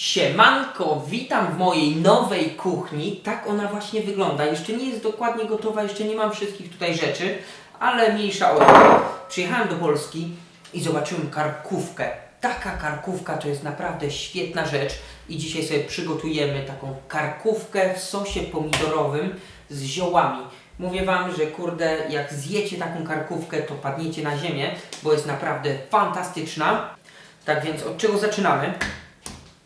Siemanko, witam w mojej nowej kuchni. Tak ona właśnie wygląda. Jeszcze nie jest dokładnie gotowa, jeszcze nie mam wszystkich tutaj rzeczy, ale mniejsza o to. Przyjechałem do Polski i zobaczyłem karkówkę. Taka karkówka to jest naprawdę świetna rzecz i dzisiaj sobie przygotujemy taką karkówkę w sosie pomidorowym z ziołami. Mówię Wam, że kurde, jak zjecie taką karkówkę, to padniecie na ziemię, bo jest naprawdę fantastyczna. Tak więc od czego zaczynamy?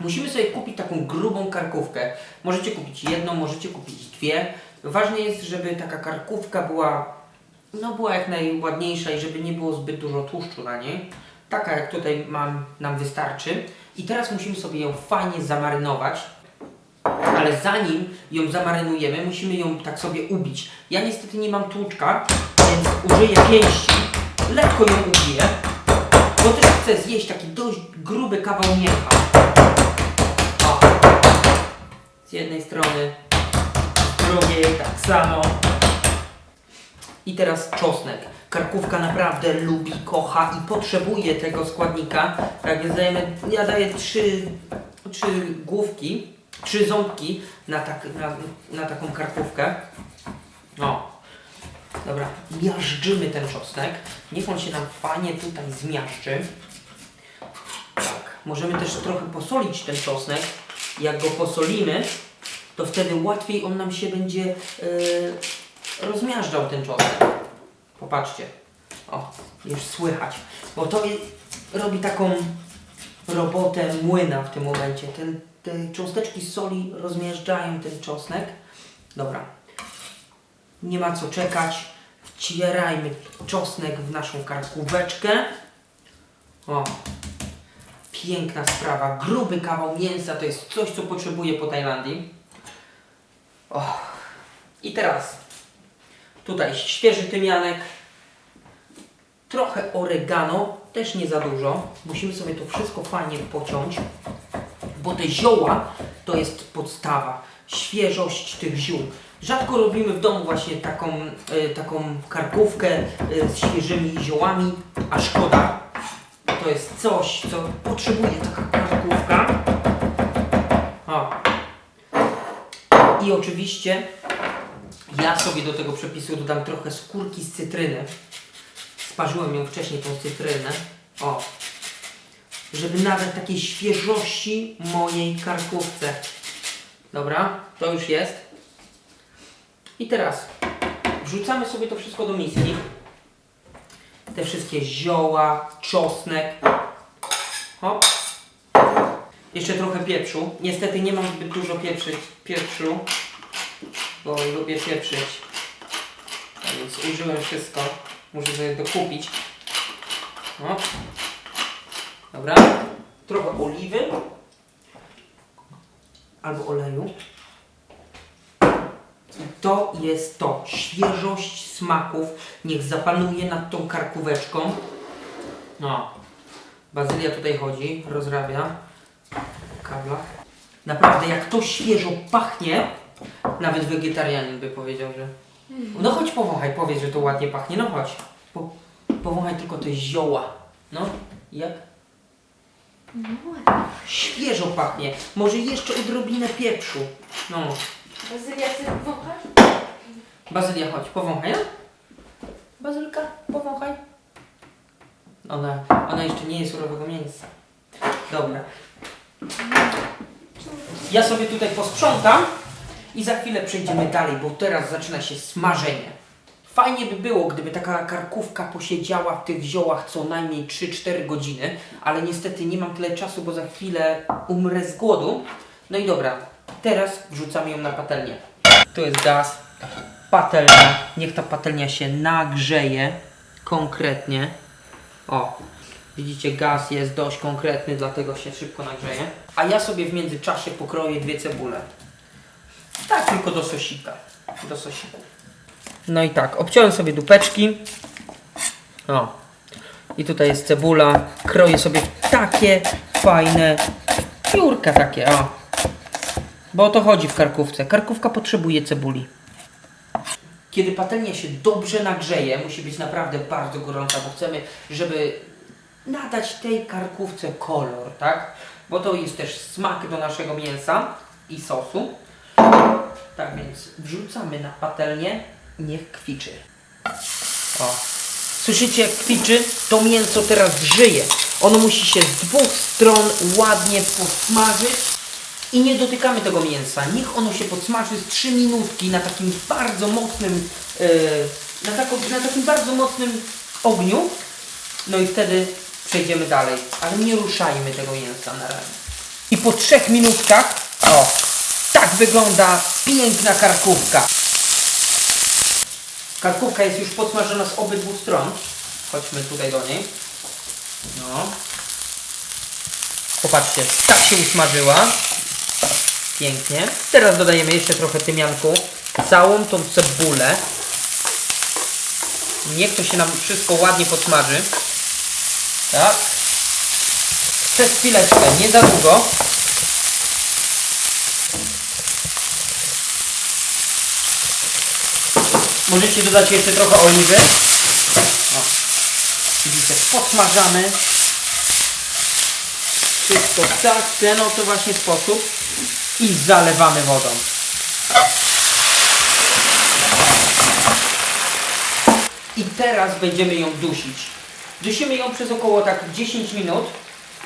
Musimy sobie kupić taką grubą karkówkę. Możecie kupić jedną, możecie kupić dwie. Ważne jest, żeby taka karkówka była, no była jak najładniejsza i żeby nie było zbyt dużo tłuszczu na niej. Taka jak tutaj mam, nam wystarczy. I teraz musimy sobie ją fajnie zamarynować. Ale zanim ją zamarynujemy, musimy ją tak sobie ubić. Ja niestety nie mam tłuczka, więc użyję pięści. Lekko ją ubiję, bo też chcę zjeść taki dość gruby kawał mięcha. Z jednej strony, z drugiej tak samo. I teraz czosnek. Karkówka naprawdę lubi, kocha i potrzebuje tego składnika. Tak więc dajemy, ja daję trzy, trzy główki, trzy ząbki na, tak, na, na taką karkówkę. O. Dobra, miażdżymy ten czosnek. Niech on się nam fajnie tutaj zmiażdży. Tak, możemy też trochę posolić ten czosnek. Jak go posolimy, to wtedy łatwiej on nam się będzie yy, rozmiażdżał ten czosnek. Popatrzcie. O, już słychać. Bo to je, robi taką robotę młyna w tym momencie. Ten, te cząsteczki soli rozmiażdżają ten czosnek. Dobra. Nie ma co czekać. Wcierajmy czosnek w naszą karkóweczkę. O, Piękna sprawa. Gruby kawał mięsa to jest coś, co potrzebuję po Tajlandii. O. I teraz tutaj świeży tymianek, trochę oregano, też nie za dużo. Musimy sobie to wszystko fajnie pociąć, bo te zioła to jest podstawa. Świeżość tych ziół. Rzadko robimy w domu właśnie taką, y, taką karkówkę y, z świeżymi ziołami, a szkoda, to jest coś, co potrzebuje taka karkówka. O. I oczywiście ja sobie do tego przepisu dodam trochę skórki z cytryny. Sparzyłem ją wcześniej, tą cytrynę. O. Żeby nadać takiej świeżości mojej karkówce. Dobra, to już jest. I teraz wrzucamy sobie to wszystko do miski te wszystkie zioła, czosnek. Hop. Jeszcze trochę pieprzu. Niestety nie mam zbyt dużo pieprzyć, pieprzu, bo lubię pieprzyć. A więc użyłem wszystko. Muszę sobie dokupić. Hop. Dobra. Trochę oliwy. Albo oleju. To jest to. Świeżość smaków. Niech zapanuje nad tą karkóweczką. No. Bazylia tutaj chodzi, rozrabia. W kablach. Naprawdę, jak to świeżo pachnie, nawet wegetarianin by powiedział, że... No chodź powąchaj, powiedz, że to ładnie pachnie. No chodź. Po, powąchaj tylko te zioła. No, jak? Świeżo pachnie. Może jeszcze odrobinę pieprzu. No. Bazylia, chcesz wąchać? Bazylia, chodź, powąchaj, no? Bazylka, powąchaj. Ona, ona jeszcze nie jest surowego mięsa. Dobra. Ja sobie tutaj posprzątam i za chwilę przejdziemy dalej, bo teraz zaczyna się smażenie. Fajnie by było, gdyby taka karkówka posiedziała w tych ziołach co najmniej 3-4 godziny, ale niestety nie mam tyle czasu, bo za chwilę umrę z głodu. No i dobra, teraz wrzucamy ją na patelnię. Tu jest gaz, patelnia. Niech ta patelnia się nagrzeje konkretnie. O, widzicie, gaz jest dość konkretny, dlatego się szybko nagrzeje. A ja sobie w międzyczasie pokroję dwie cebule. Tak, tylko do sosika. Do sosiku. No i tak, obciąłem sobie dupeczki. O. I tutaj jest cebula. Kroję sobie takie fajne piórka takie, o. Bo o to chodzi w karkówce. Karkówka potrzebuje cebuli. Kiedy patelnia się dobrze nagrzeje, musi być naprawdę bardzo gorąca, bo chcemy, żeby nadać tej karkówce kolor, tak? Bo to jest też smak do naszego mięsa i sosu. Tak więc wrzucamy na patelnię, niech kwiczy. O. Słyszycie jak kwiczy? To mięso teraz żyje. Ono musi się z dwóch stron ładnie podsmażyć i nie dotykamy tego mięsa. Niech ono się podsmaży z 3 minutki na takim bardzo mocnym yy, na, taką, na takim bardzo mocnym ogniu. No i wtedy przejdziemy dalej. Ale nie ruszajmy tego mięsa na razie. I po trzech minutkach, o, tak wygląda piękna karkówka. Karkówka jest już podsmażona z obydwu stron. Chodźmy tutaj do niej. No. Popatrzcie, tak się usmażyła. Pięknie. Teraz dodajemy jeszcze trochę tymianku. Całą tą cebulę. Niech to się nam wszystko ładnie podsmaży. Tak. Przez chwileczkę, nie za długo. Możecie dodać jeszcze trochę oliwy. O. Widzicie, podsmażamy. Wszystko tak, w ten oto właśnie sposób. I zalewamy wodą. I teraz będziemy ją dusić. Dusimy ją przez około tak 10 minut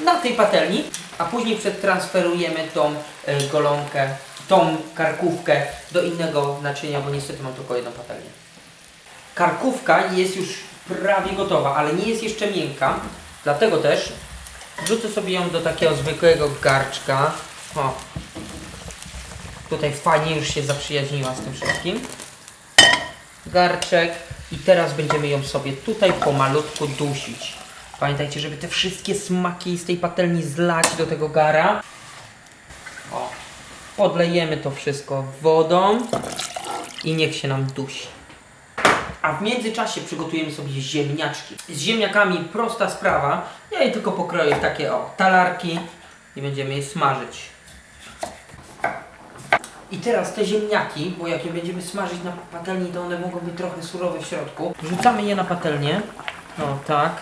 na tej patelni, a później przetransferujemy tą e, golonkę, tą karkówkę do innego naczynia, bo niestety mam tylko jedną patelnię. Karkówka jest już prawie gotowa, ale nie jest jeszcze miękka, dlatego też wrzucę sobie ją do takiego zwykłego garczka. O, tutaj fajnie już się zaprzyjaźniła z tym wszystkim garczek i teraz będziemy ją sobie tutaj pomalutku dusić. Pamiętajcie, żeby te wszystkie smaki z tej patelni zlać do tego gara. O, podlejemy to wszystko wodą i niech się nam dusi. A w międzyczasie przygotujemy sobie ziemniaczki. Z ziemniakami prosta sprawa. Ja je tylko pokroję w takie o talarki i będziemy je smażyć. I teraz te ziemniaki, bo jak je będziemy smażyć na patelni, to one mogą być trochę surowe w środku. Wrzucamy je na patelnię. O tak.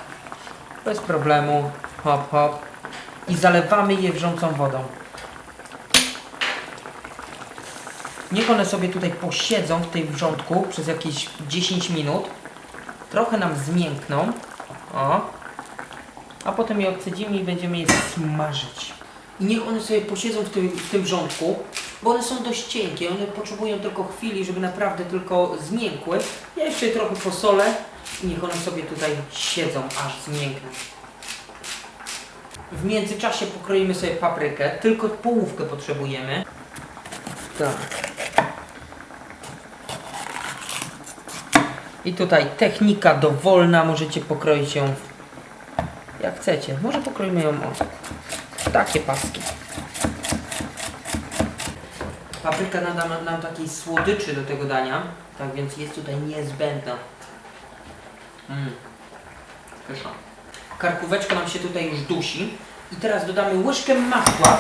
Bez problemu. Hop, hop. I zalewamy je wrzącą wodą. Niech one sobie tutaj posiedzą w tej wrzątku przez jakieś 10 minut. Trochę nam zmiękną. O. A potem je odcedzimy i będziemy je smażyć. I niech one sobie posiedzą w tym, w tym wrzątku, bo one są dość cienkie. One potrzebują tylko chwili, żeby naprawdę tylko zmiękły. Ja jeszcze je trochę posolę i niech one sobie tutaj siedzą, aż zmiękną. W międzyczasie pokroimy sobie paprykę, tylko połówkę potrzebujemy. Tak. I tutaj technika dowolna, możecie pokroić ją jak chcecie. Może pokroimy ją o w takie paski. Papryka nada nam, nam takiej słodyczy do tego dania, tak więc jest tutaj niezbędna. Mm. Pyszna. Karkóweczka nam się tutaj już dusi. I teraz dodamy łyżkę masła.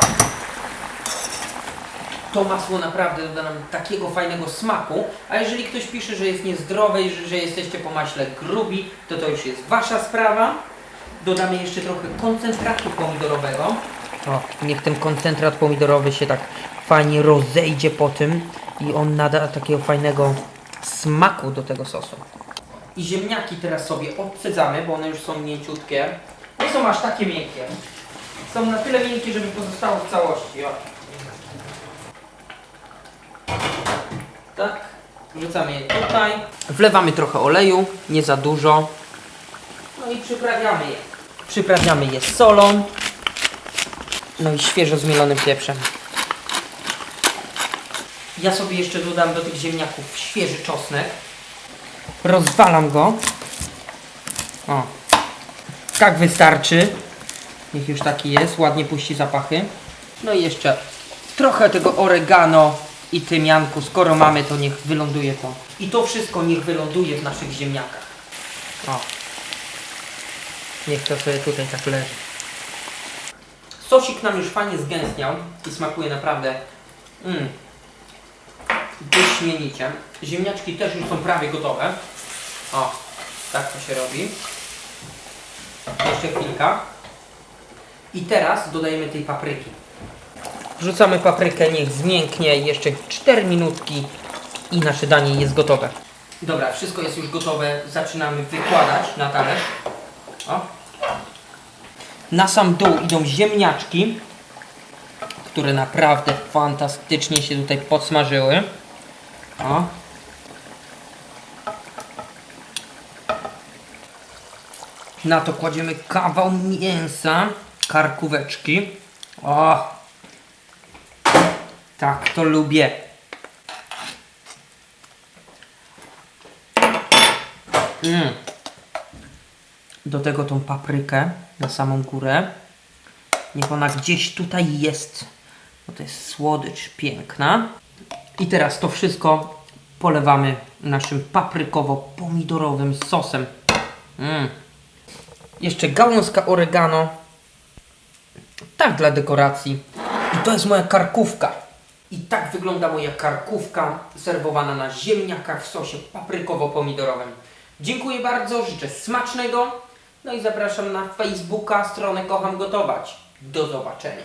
To masło naprawdę doda nam takiego fajnego smaku. A jeżeli ktoś pisze, że jest niezdrowe i że, że jesteście po maśle grubi, to to już jest wasza sprawa. Dodamy jeszcze trochę koncentratu pomidorowego. O, niech ten koncentrat pomidorowy się tak fajnie rozejdzie po tym i on nada takiego fajnego smaku do tego sosu. I ziemniaki teraz sobie odcedzamy, bo one już są mięciutkie. Nie są aż takie miękkie. Są na tyle miękkie, żeby pozostało w całości. O. Tak. Wrzucamy je tutaj. Wlewamy trochę oleju, nie za dużo. No i przyprawiamy je. Przyprawiamy je solą. No i świeżo zmielonym pieprzem. Ja sobie jeszcze dodam do tych ziemniaków świeży czosnek. Rozwalam go. O. Tak wystarczy. Niech już taki jest, ładnie puści zapachy. No i jeszcze trochę tego oregano i tymianku. Skoro mamy, to niech wyląduje to. I to wszystko niech wyląduje w naszych ziemniakach. O. Niech to sobie tutaj tak leży. Sosik nam już fajnie zgęstniał i smakuje naprawdę mm, wyśmienicie. Ziemniaczki też już są prawie gotowe. O, tak to się robi. Jeszcze chwilka. I teraz dodajemy tej papryki. Wrzucamy paprykę, niech zmięknie jeszcze 4 minutki i nasze danie jest gotowe. Dobra, wszystko jest już gotowe. Zaczynamy wykładać na talerz. O. Na sam dół idą ziemniaczki, które naprawdę fantastycznie się tutaj podsmażyły. O. Na to kładziemy kawał mięsa, karkóweczki. O! Tak to lubię. Mm. Do tego tą paprykę na samą górę. Niech ona gdzieś tutaj jest. Bo to jest słodycz piękna. I teraz to wszystko polewamy naszym paprykowo-pomidorowym sosem. Mm. Jeszcze gałązka oregano. Tak dla dekoracji. I to jest moja karkówka. I tak wygląda moja karkówka serwowana na ziemniakach w sosie paprykowo-pomidorowym. Dziękuję bardzo, życzę smacznego. No i zapraszam na Facebooka, stronę Kocham Gotować. Do zobaczenia.